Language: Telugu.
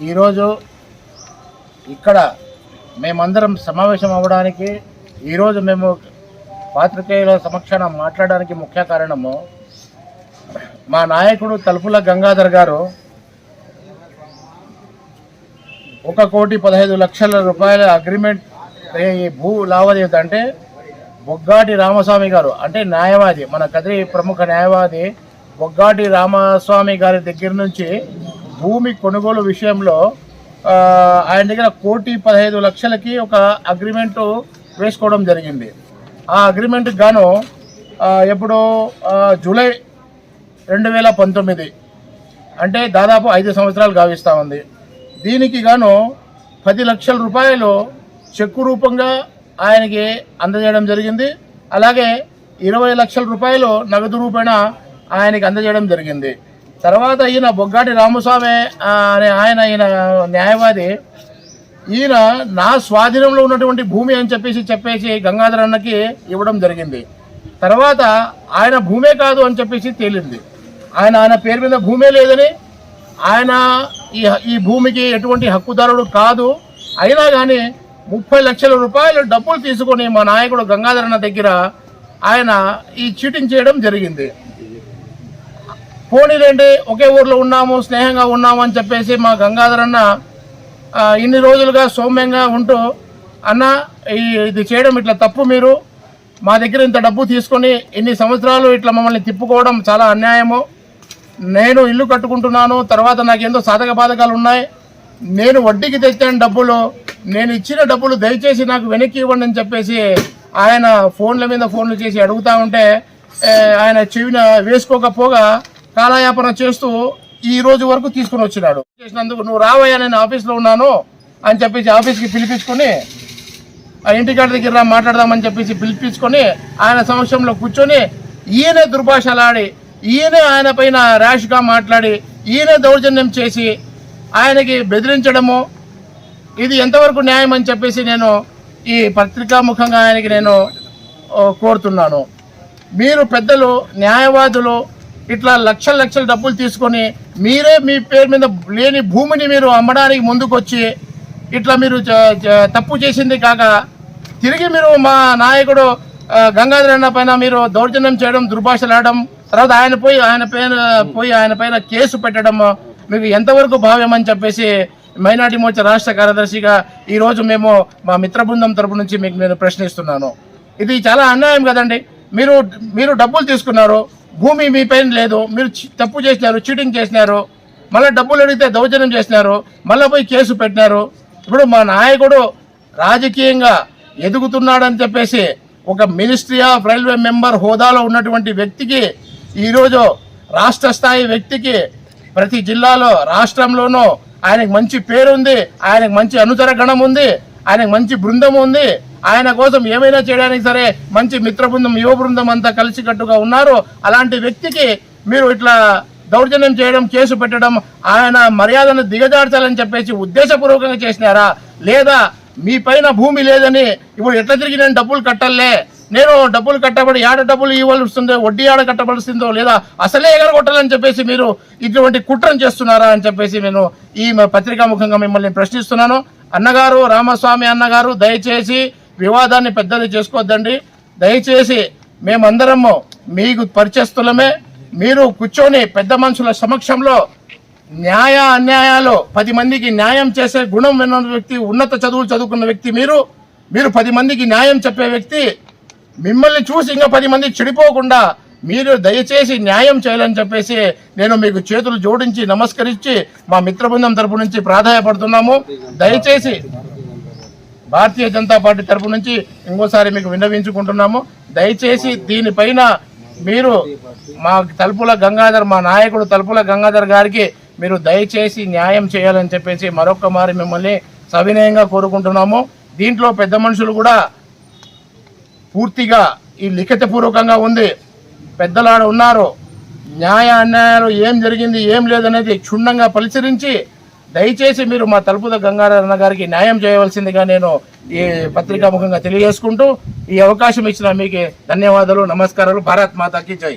ఈరోజు ఇక్కడ మేమందరం సమావేశం అవ్వడానికి ఈరోజు మేము పాత్రికేయుల సమక్షాన మాట్లాడడానికి ముఖ్య కారణము మా నాయకుడు తలుపుల గంగాధర్ గారు ఒక కోటి పదహైదు లక్షల రూపాయల అగ్రిమెంట్ ఈ భూ లావాదేవీ అంటే బొగ్గాటి రామస్వామి గారు అంటే న్యాయవాది మన కదిరి ప్రముఖ న్యాయవాది బొగ్గాటి రామస్వామి గారి దగ్గర నుంచి భూమి కొనుగోలు విషయంలో ఆయన దగ్గర కోటి పదహైదు లక్షలకి ఒక అగ్రిమెంట్ వేసుకోవడం జరిగింది. ఆ అగ్రిమెంట్కి గాను ఆ, ఎప్పుడు జూలై రెండు వేల పంతొమ్మిది అంటే దాదాపు ఐదు సంవత్సరాలు గావిస్తూ ఉంది. దీనికి గాను పది లక్షల రూపాయలు చెక్కు రూపంగా ఆయనకి అందజేయడం జరిగింది. అలాగే ఇరవై లక్షల రూపాయలు నగదు రూపేణ ఆయనకి అందజేయడం జరిగింది. తర్వాత ఈయన బొగ్గాటి రామస్వామి అనే ఆయన ఈయన న్యాయవాది ఈయన నా స్వాధీనంలో ఉన్నటువంటి భూమి అని చెప్పేసి చెప్పేసి గంగాధర్ అన్నకి ఇవ్వడం జరిగింది. తర్వాత ఆయన భూమే కాదు అని చెప్పేసి తేలింది. ఆయన ఆయన పేరు మీద భూమే లేదని ఆయన ఈ ఈ భూమికి ఎటువంటి హక్కుదారుడు కాదు. అయినా కానీ ముప్పై లక్షల రూపాయలు డబ్బులు తీసుకొని మా నాయకుడు గంగాధర్ అన్న దగ్గర ఆయన ఈ చీటింగ్ చేయడం జరిగింది. పోనీలేండి ఒకే ఊర్లో ఉన్నాము స్నేహంగా ఉన్నాము అని చెప్పేసి మా గంగాధర్ అన్న ఇన్ని రోజులుగా సౌమ్యంగా ఉంటూ అన్న ఈ- ఇది చేయడం ఇట్లా తప్పు మీరు. మా దగ్గర ఇంత డబ్బు తీసుకొని ఇన్ని సంవత్సరాలు ఇట్లా మమ్మల్ని తిప్పుకోవడం చాలా అన్యాయము. నేను ఇల్లు కట్టుకుంటున్నాను తర్వాత నాకు ఎంతో సాధక బాధకాలు ఉన్నాయి. నేను వడ్డీకి తెచ్చాను డబ్బులు నేను ఇచ్చిన డబ్బులు దయచేసి నాకు వెనక్కి ఇవ్వండి అని చెప్పేసి ఆయన ఫోన్ల మీద ఫోన్లు చేసి అడుగుతా ఉంటే ఆయన చెవిన వేసుకోకపోగా కాలయాపన చేస్తూ ఈ రోజు వరకు తీసుకుని వచ్చినాడు. చేసినందుకు నువ్వు రావయ్యా నేను ఆఫీస్లో ఉన్నాను అని చెప్పేసి ఆఫీస్కి పిలిపించుకొని ఆ ఇంటికాడ దగ్గర రా మాట్లాడదామని చెప్పేసి పిలిపించుకొని ఆయన సమక్షంలో కూర్చొని ఈయనే దుర్భాషలాడి ఈయనే ఆయన పైన ర్యాష్గా మాట్లాడి ఈయనే దౌర్జన్యం చేసి ఆయనకి బెదిరించడము. ఇది ఎంతవరకు న్యాయం అని చెప్పేసి నేను ఈ పత్రికా ముఖంగా ఆయనకి నేను కోరుతున్నాను. మీరు పెద్దలు న్యాయవాదులు ఇట్లా లక్షల లక్షల డబ్బులు తీసుకొని మీరే మీ పేరు మీద లేని భూమిని మీరు అమ్మడానికి ముందుకొచ్చి ఇట్లా మీరు చ- తప్పు చేసింది కాక తిరిగి మీరు మా నాయకుడు ఆ, గంగాధర్ అన్న పైన మీరు దౌర్జన్యం చేయడం దుర్భాషలాడడం తర్వాత ఆయన పోయి ఆయన పైన పోయి ఆయన పైన కేసు పెట్టడం మీకు ఎంతవరకు భావ్యం అని చెప్పేసి మైనార్టీ మోర్చా రాష్ట్ర కార్యదర్శిగా ఈరోజు మేము మా మిత్ర బృందం తరపు నుంచి మీకు నేను ప్రశ్నిస్తున్నాను. ఇది చాలా అన్యాయం కదండి. మీరు మీరు డబ్బులు తీసుకున్నారు భూమి మీ పైన లేదు. మీరు తప్పు చేసినారు చీటింగ్ చేసినారు మళ్ళీ డబ్బులు అడిగితే దౌర్జన్యం చేసినారు మళ్ళీ పోయి కేసు పెట్టినారు. ఇప్పుడు మా నాయకుడు రాజకీయంగా ఎదుగుతున్నాడని చెప్పేసి ఒక మినిస్ట్రీ ఆఫ్ రైల్వే మెంబర్ హోదాలో ఉన్నటువంటి వ్యక్తికి ఈరోజు రాష్ట్ర స్థాయి వ్యక్తికి ప్రతి జిల్లాలో రాష్ట్రంలోనూ ఆయనకు మంచి పేరు ఉంది ఆయనకు మంచి అనుచర గణం ఉంది ఆయనకు మంచి బృందం ఉంది. ఆయన కోసం ఏమైనా చేయడానికి సరే మంచి మిత్ర బృందం యువ బృందం అంతా కలిసికట్టుగా ఉన్నారు. అలాంటి వ్యక్తికి మీరు ఇట్లా దౌర్జన్యం చేయడం కేసు పెట్టడం ఆయన మర్యాదను దిగజార్చాలని చెప్పేసి ఉద్దేశపూర్వకంగా చేసినారా? లేదా మీ పైన భూమి లేదని ఇప్పుడు ఎట్లా తిరిగి నేను డబ్బులు కట్టలే? నేను డబ్బులు కట్టబడి ఆడ డబ్బులు ఇవ్వాల్సిందో వడ్డీ ఆడ కట్టవలసిందో లేదా అసలే ఎగరగొట్టాలని చెప్పేసి మీరు ఇటువంటి కుట్రం చేస్తున్నారా అని చెప్పేసి నేను ఈ పత్రికా ముఖంగా మిమ్మల్ని ప్రశ్నిస్తున్నాను. అన్నగారు రామస్వామి అన్నగారు దయచేసి వివాదాన్ని పెద్దది చేసుకోవద్దండి. దయచేసి మేమందరము మీకు పరిచయస్తులమే మీరు కూర్చొని పెద్ద మనుషుల సమక్షంలో న్యాయ అన్యాయాలు పది మందికి న్యాయం చేసే గుణం విన్న వ్యక్తి ఉన్నత చదువులు చదువుకున్న వ్యక్తి మీరు. మీరు పది మందికి న్యాయం చెప్పే వ్యక్తి. మిమ్మల్ని చూసి ఇంకా పది మంది చెడిపోకుండా మీరు దయచేసి న్యాయం చేయాలని చెప్పేసి నేను మీకు చేతులు జోడించి నమస్కరించి మా మిత్ర బృందం తరపు నుంచి ప్రాధాయపడుతున్నాము. దయచేసి భారతీయ జనతా పార్టీ తరపు నుంచి ఇంకోసారి మీకు విన్నవించుకుంటున్నాము. దయచేసి దీనిపైన మీరు మా తలుపుల గంగాధర్ మా నాయకుడు తలుపుల గంగాధర్ గారికి మీరు దయచేసి న్యాయం చేయాలని చెప్పేసి మరొక్క మారి మిమ్మల్ని సవినయంగా కోరుకుంటున్నాము. దీంట్లో పెద్ద మనుషులు కూడా పూర్తిగా ఈ లిఖితపూర్వకంగా ఉంది. పెద్దలాడ ఉన్నారు. న్యాయ అన్యాయాలు ఏం జరిగింది ఏం లేదనేది క్షుణ్ణంగా పరిశీలించి దయచేసి మీరు మా తలుపుద గంగారన్న గారికి న్యాయం చేయవలసిందిగా నేను ఈ పత్రికా ముఖంగా తెలియజేసుకుంటూ ఈ అవకాశం ఇచ్చిన మీకు ధన్యవాదాలు నమస్కారాలు. భారత్ మాతాకి జై.